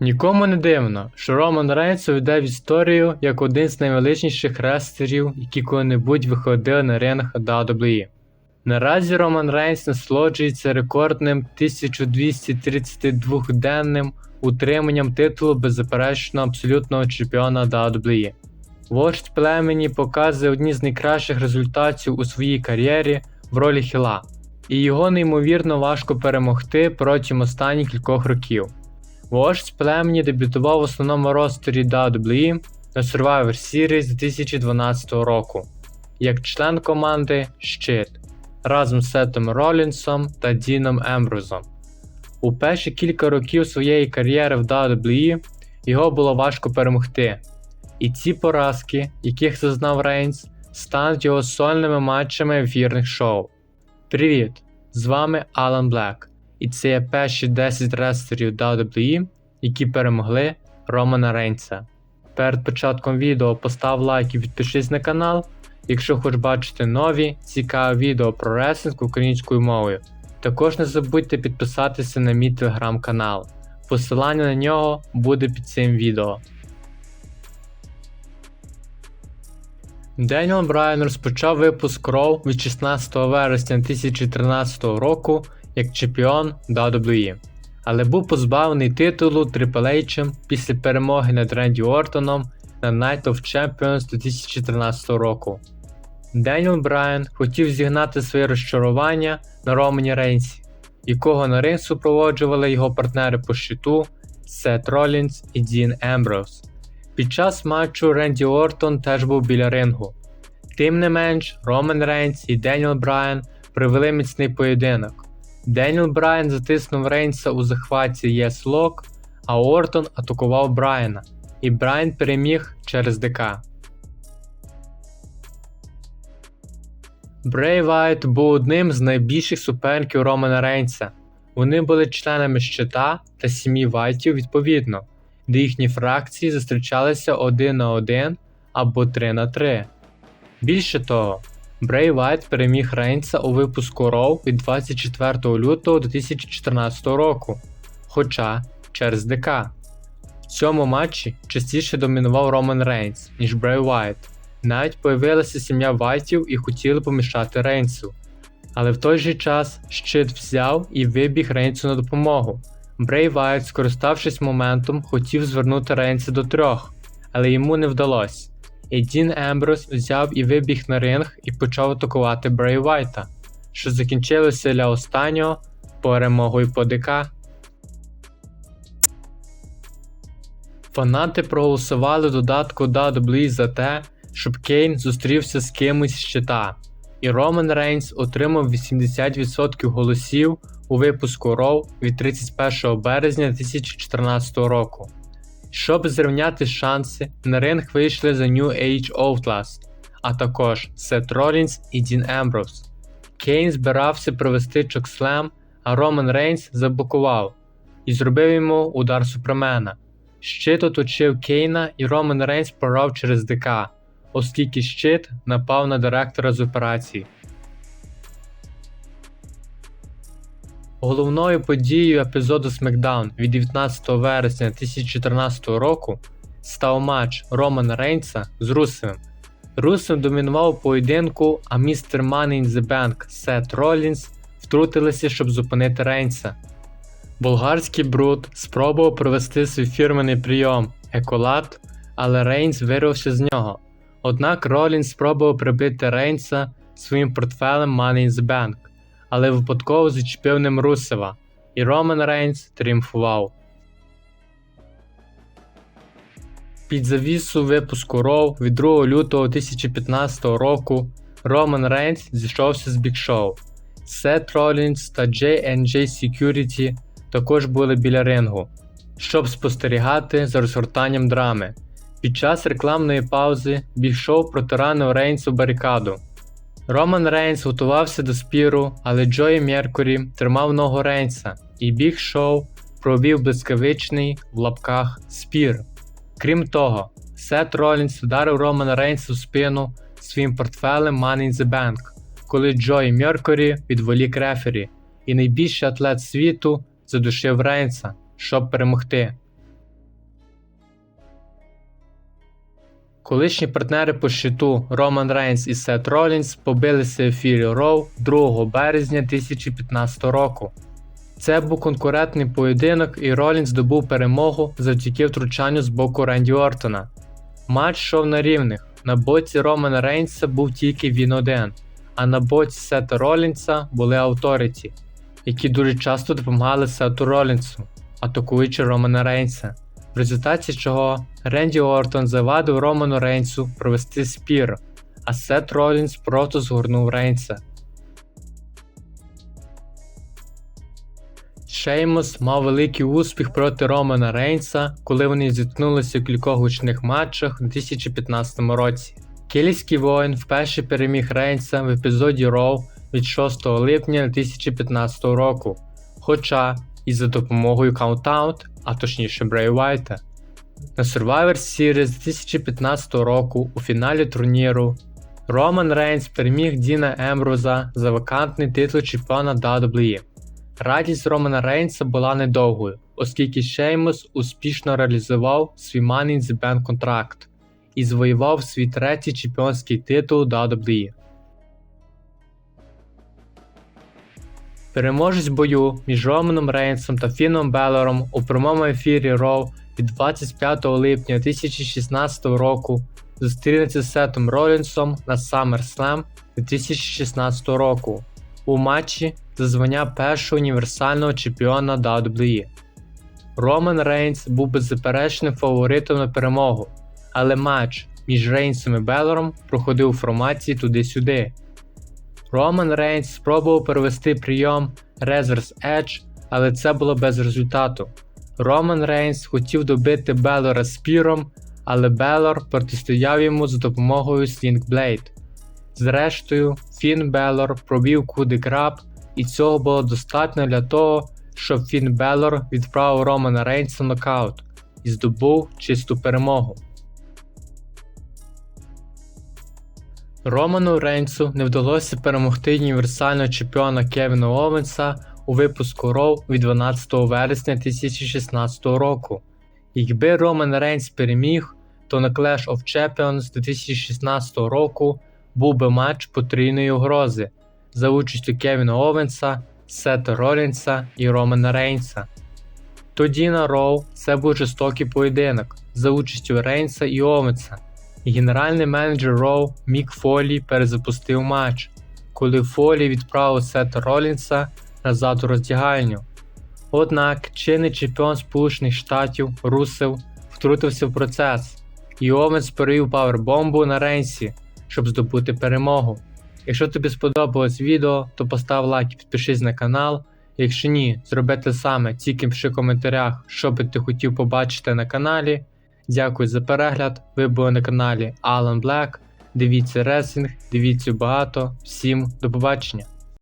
Нікому не дивно, що Роман Рейнс увійде в історію як один з найвеличніших рестлерів, які коли-небудь виходили на ринг WWE. Наразі Роман Рейнс насолоджується рекордним 1232-денним утриманням титулу беззаперечно абсолютного чемпіона WWE. Вождь племені показує одні з найкращих результатів у своїй кар'єрі в ролі хіла, і його неймовірно важко перемогти протягом останніх кількох років. Вождь племені дебютував в основному ростері WWE на Survivor Series 2012 року як член команди Щит разом з Сетом Ролінсом та Діном Ембрузом. У перші кілька років своєї кар'єри в WWE його було важко перемогти, і ці поразки, яких зазнав Рейнс, стануть його сольними матчами в вірних шоу. Привіт! З вами Алан Блек, і це є перші 10 рестлерів WWE, які перемогли Романа Рейнса. Перед початком відео постав лайк і підпишись на канал, якщо хочеш бачити нові цікаві відео про реслінг українською мовою. Також не забудьте підписатися на мій телеграм-канал. Посилання на нього буде під цим відео. Деніел Брайан розпочав випуск Raw від 16 вересня 2013 року як чемпіон WWE, але був позбавлений титулу Triple H після перемоги над Ренді Ортоном на Night of Champions 2013 року. Деніел Брайан хотів зігнати своє розчарування на Романі Рейнсі, якого на ринг супроводжували його партнери по щиту Сет Ролінс і Дін Емброуз. Під час матчу Ренді Ортон теж був біля рингу. Тим не менш, Роман Рейнс і Деніел Брайан провели міцний поєдинок. Деніел Брайан затиснув Рейнса у захваті Yes Lock, а Ортон атакував Брайана, і Брайан переміг через ДК. Брей Вайт був одним з найбільших суперників Романа Рейнса. Вони були членами щита та сім'ї Вайтів відповідно, де їхні фракції зустрічалися один на один або 3 на 3. Більше того, Брей Вайт переміг Рейнса у випуску Raw від 24 лютого 2014 року, хоча через ДК. В цьому матчі частіше домінував Роман Рейнс, ніж Брей Вайт. Навіть появилася сім'я Вайтів і хотіли помішати Рейнсу. Але в той же час щит взяв і вибіг Рейнсу на допомогу. Брей Вайт, скориставшись моментом, хотів звернути Рейнса до трьох, але йому не вдалося. І Дін Емброс взяв і вибіг на ринг і почав атакувати Брей Вайта, що закінчилося для останнього перемогою по ДК. Фанати проголосували додатку WWE за те, щоб Кейн зустрівся з кимось з щита, і Роман Рейнс отримав 80% голосів у випуску Raw від 31 березня 2014 року. Щоб зрівняти шанси, на ринг вийшли за New Age Outlast, а також Сет Ролінс і Дін Емброуз. Кейн збирався провести чокслем, а Роман Рейнс заблокував і зробив йому удар Супермена. Щит оточив Кейна і Роман Рейнс прорвав через ДК, оскільки щит напав на директора з операції. Головною подією епізоду SmackDown від 19 вересня 2014 року став матч Романа Рейнса з Русевим. Русев домінував у поєдинку, а містер Money in the Bank Сет Ролінс втрутилися, щоб зупинити Рейнса. Болгарський бруд спробував провести свій фірменний прийом Еколат, але Рейнс вирвався з нього. Однак Ролінс спробував прибити Рейнса своїм портфелем Money in the Bank, але випадково зачепив ним Русева, і Роман Рейнс тріумфував. Під завісу випуску Raw від 2 лютого 2015 року Роман Рейнс зійшовся з Show. Сет Ролінс та J&J Security також були біля рингу, щоб спостерігати за розгортанням драми. Під час рекламної паузи Show протиранив Рейнсу барикаду. Роман Рейнс готувався до спіру, але Джої Меркурі тримав ногу Рейнса, і Біг Шоу провів блискавичний в лапках спір. Крім того, Сет Ролінс вдарив Романа Рейнса в спину своїм портфелем Money in the Bank, коли Джої Меркурі відволік рефері, і найбільший атлет світу задушив Рейнса, щоб перемогти. Колишні партнери по щиту Роман Рейнс і Сет Ролінс побилися в ефірі Роу 2 березня 2015 року. Це був конкурентний поєдинок, і Ролінс здобув перемогу завдяки втручанню з боку Ренді Ортона. Матч йшов на рівних. На боці Романа Рейнса був тільки він один, а на боці Сета Ролінса були Authority, які дуже часто допомагали Сету Ролінсу, атакуючи Романа Рейнса. В результаті чого Ренді Ортон завадив Роману Рейнсу провести спір, а Сет Ролінс просто згорнув Рейнса. Шеймус мав великий успіх проти Романа Рейнса, коли вони зіткнулися в кількох гучних матчах у 2015 році. Кельтський воїн вперше переміг Рейнса в епізоді Роу від 6 липня 2015 року, хоча і за допомогою Count-Out, а точніше Брей Вайта. На Survivor Series 2015 року у фіналі турніру Роман Рейнс переміг Діна Емброза за вакантний титул чемпіона WWE. Радість Романа Рейнса була недовгою, оскільки Шеймус успішно реалізував свій Money in the Bank контракт і завоював свій третій чемпіонський титул WWE. Переможець бою між Романом Рейнсом та Фіном Беллером у прямому ефірі Raw від 25 липня 2016 року зустрінеться з Сетом Ролінсом на SummerSlam 2016 року у матчі за звання першого універсального чемпіона WWE. Роман Рейнс був беззаперечним фаворитом на перемогу, але матч між Рейнсом і Беллером проходив у форматі туди-сюди. Роман Рейнс спробував перевести прийом Reverse Edge, але це було без результату. Роман Рейнс хотів добити Беллера спіром, але Беллер протистояв йому за допомогою Blade. Зрештою, Фін Беллор пробив куди краб, і цього було достатньо для того, щоб Фін Беллор відправив Романа Рейнса нокаут і здобув чисту перемогу. Роману Рейнсу не вдалося перемогти універсального чемпіона Кевіна Овенса у випуску Роу від 12 вересня 2016 року. Якби Роман Рейнс переміг, то на Clash of Champions 2016 року був би матч потрійної угрози за участю Кевіна Овенса, Сета Ролінса і Романа Рейнса. Тоді на Роу це був жорстокий поєдинок за участю Рейнса і Овенса. І генеральний менеджер Роу Мік Фолі перезапустив матч, коли Фолі відправив Сета Ролінса назад у роздягальню. Однак чинний чемпіон Сполучених Штатів Русев втрутився в процес, і Овенс перевів павербомбу на Рейнсі, щоб здобути перемогу. Якщо тобі сподобалось відео, то постав лайк і підпишись на канал. Якщо ні, зроби те саме, тільки пиши в коментарях, що би ти хотів побачити на каналі. Дякую за перегляд. Ви були на каналі Alan Black. Дивіться ресінг, дивіться багато. Всім до побачення!